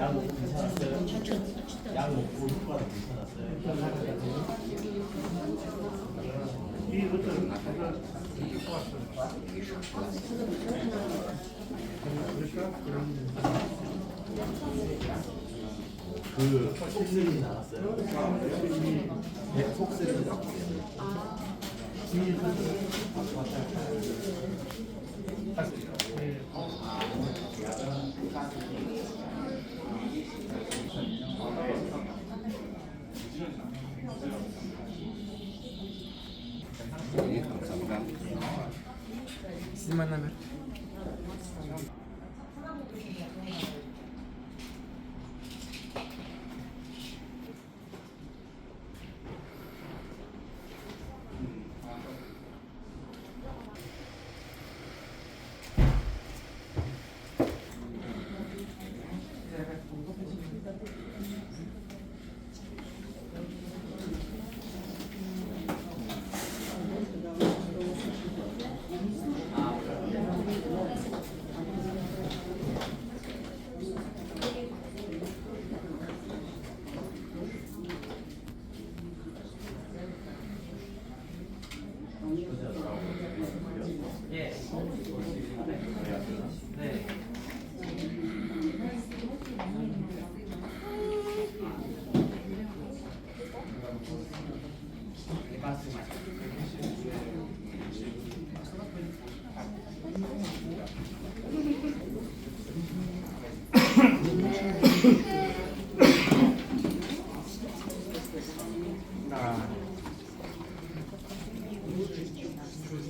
약 먹고 괜찮았어요? 약 먹고 효과는 괜찮았어요? 그? 네, 않았어요. 네, Снимай номер. 예. 네. 맞습니 다.